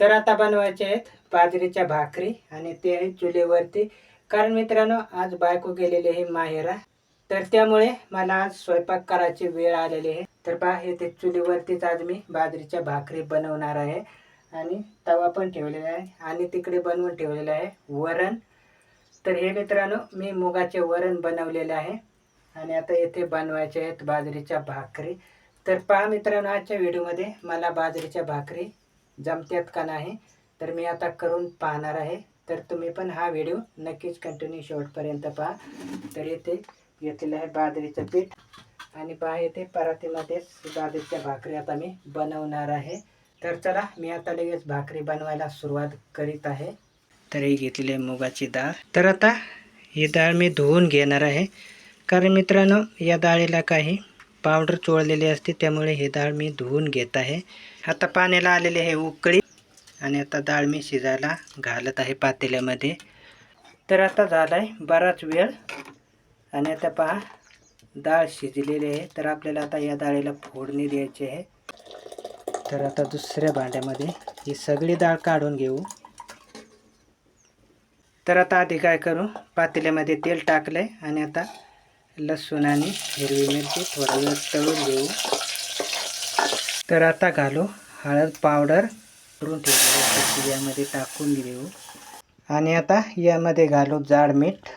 तर आता बनवायचे आहेत बाजरीच्या भाकरी आणि ते आहे चुलीवरती. कारण मित्रांनो आज बायको गेलेली आहे माहेरा. तर त्यामुळे मला आज स्वयंपाक करायची वेळ आलेली आहे. तर पहा हे ते चुलीवरतीच आज मी बाजरीच्या भाकरी बनवणार आहे. आणि तवा पण ठेवलेला आहे आणि तिकडे बनवून ठेवलेलं आहे वरण. तर हे मित्रांनो मी मुगाचे वरण बनवलेले आहे. आणि आता येथे बनवायचे आहेत बाजरीच्या भाकरी. तर पहा मित्रांनो आजच्या व्हिडिओमध्ये मला बाजरीच्या भाकरी जमत्यात का नाही तर मी आता करून पाहणार आहे. तर तुम्ही पण हा व्हिडिओ नक्कीच कंटिन्यू शेवटपर्यंत पहा. तर येथे घेतलेलं आहे बाजरीचं पीठ. आणि पहा येथे परातीमध्येच बाजरीच्या भाकरी आता मी बनवणार आहे. तर चला मी आता लगेच भाकरी बनवायला सुरुवात करीत आहे. तर ही घेतलेली आहे मुगाची डाळ. तर आता ही डाळ मी धुवून घेणार आहे. कारण मित्रांनो या डाळीला काही पावडर चोळलेली असते त्यामुळे ही डाळ मी धुवून घेत आहे. आता पाण्याला आलेली आहे उकळी आणि आता डाळ मी शिजायला घालत आहे पातेल्यामध्ये. तर आता झाला आहे बराच वेळ आणि आता पहा डाळ शिजलेली आहे. तर आपल्याला आता या डाळीला फोडणी द्यायची आहे. तर आता दुसऱ्या भांड्यामध्ये ही सगळी डाळ काढून घेऊ. तर आता आधी काय करू पातेल्यामध्ये तेल टाकलं आहे आणि आता लसूण आणि हिरवी मिरची थोडा वेळ तळून घेऊ. तर आता घालू हळद पावडर करून ठेवलेली यामध्ये टाकून घेऊ. आणि आता यामध्ये घालू जाड मीठ.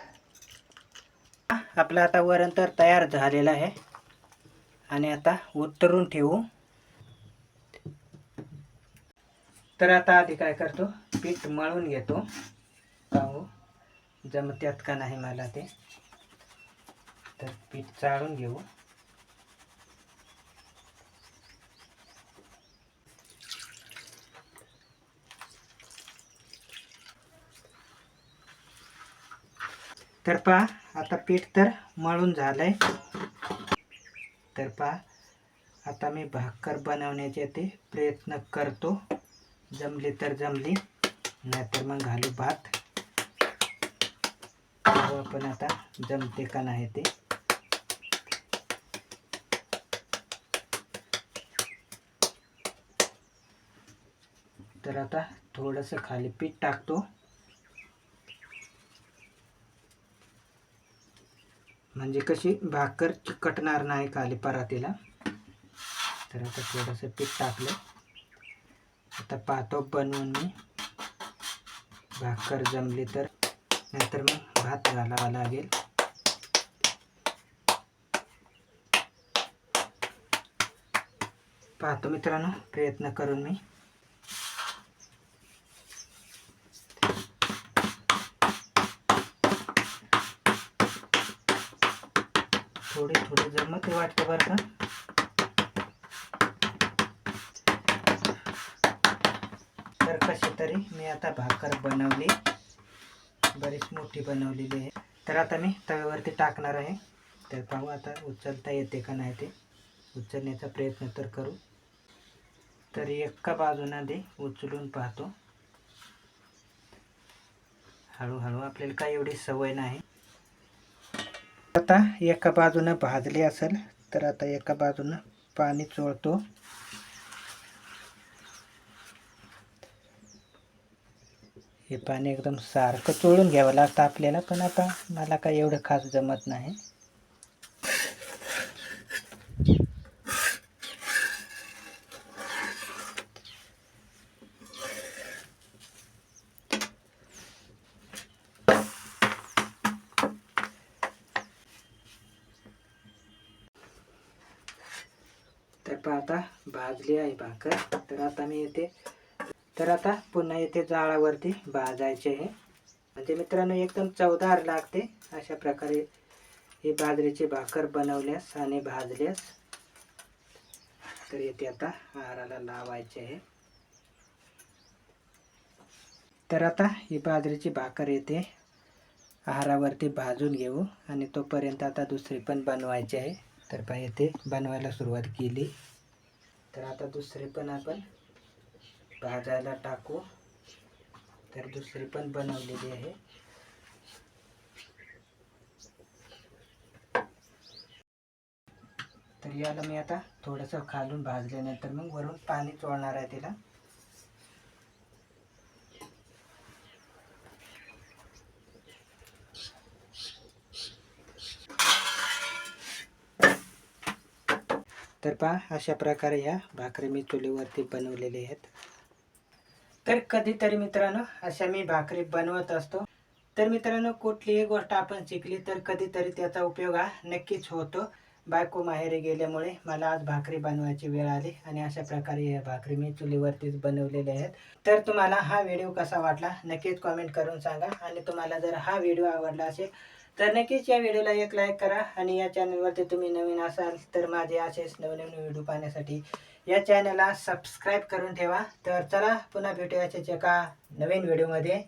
आपलं आता वरण तर तयार झालेलं आहे. आणि आता उतरून ठेवू. तर आता आधी काय करतो? पीठ मळून घेतो. पाहू. जमत्यात का नाही मला ते. तर पीठ चाळून घेऊ. तर पहा आता पीठ तर मळून झालं आहे तर पहा आता मी भाकर बनवण्याचे ते प्रयत्न करतो. जमली तर जमली नाहीतर मग घालू भात. आपण आता जमते का नाही ते. तर आता थोडंसं खाली पीठ टाकतो. म्हणजे कशी भाकर चिकटणार नाही खाली परातीला. तर आता थोडंसं पीठ टाकलं. आता पाहतो बनवून मी. भाकर जमली तर नंतर मग भात घालावा लागेल. पाहतो मित्रांनो प्रयत्न करून मी. थोडी थोडी जमत वाटतं बरं का. तर कशी तरी मी आता भाकर बनवली. बरीच मोठी बनवलेली आहे. तर आता मी तव्यावरती टाकणार आहे. तर पाहू आता उचलता येते का नाही ते. उचलण्याचा प्रयत्न तर करू. तर एका बाजूनं दे उचलून पाहतो. हळूहळू आपल्याला काय एवढी सवय नाही. आता एका बाजूनं भाजली असेल तर आता एका बाजूनं पाणी चोळतो. हे पाणी एकदम सारखं चोळून घ्यावं लागतं आपल्याला पण आता मला काय एवढं खास जमत नाही. तर पाहता भाजली आहे भाकर. तर आता मी येते. तर आता पुन्हा येथे जाळावरती भाजायचे आहे म्हणजे मित्रांनो एकदम चवदार लागते अशा प्रकारे ही बाजरीची भाकर बनवल्यास आणि भाजल्यास. तर येथे आता आहाराला लावायचे आहे तर आता ही बाजरीची भाकर येते. आहारावरती भाजून घेऊ आणि तोपर्यंत आता दुसरी पण बनवायची आहे. तर पहा येथे बनवायला सुरुवात केली. तर आता दुसरे पण आपण भाजायला टाकू. तर दुसरी पण बनवलेली आहे. तर याला मी आता थोडंसं खालून भाजल्यानंतर मग वरून पाणी चोळणार आहे तिला तर पहा अशा प्रकारे ह्या भाकरी मी चुलीवरती बनवलेल्या आहेत. तर कधीतरी मित्रांनो अशा मी भाकरी बनवत असतो. तर मित्रांनो कुठलीही गोष्ट आपण शिकली तर कधीतरी त्याचा उपयोग हा नक्कीच होतो. बायको माहेरी गेल्यामुळे मला आज भाकरी बनवायची वेळ आली आणि अशा प्रकारे या भाकरी मी चुलीवरतीच बनवलेल्या आहेत. तर तुम्हाला हा व्हिडिओ कसा वाटला नक्कीच कॉमेंट करून सांगा आणि तुम्हाला जर हा व्हिडिओ आवडला असेल तर नक्कीच या व्हिडिओला एक लाईक करा आणि या चॅनलवरती तुम्ही नवीन असाल तर माझे असेच नवनवीन व्हिडिओ पाहण्यासाठी या चॅनलला सबस्क्राईब करून ठेवा. तर चला पुन्हा भेटूया एका नवीन व्हिडिओमध्ये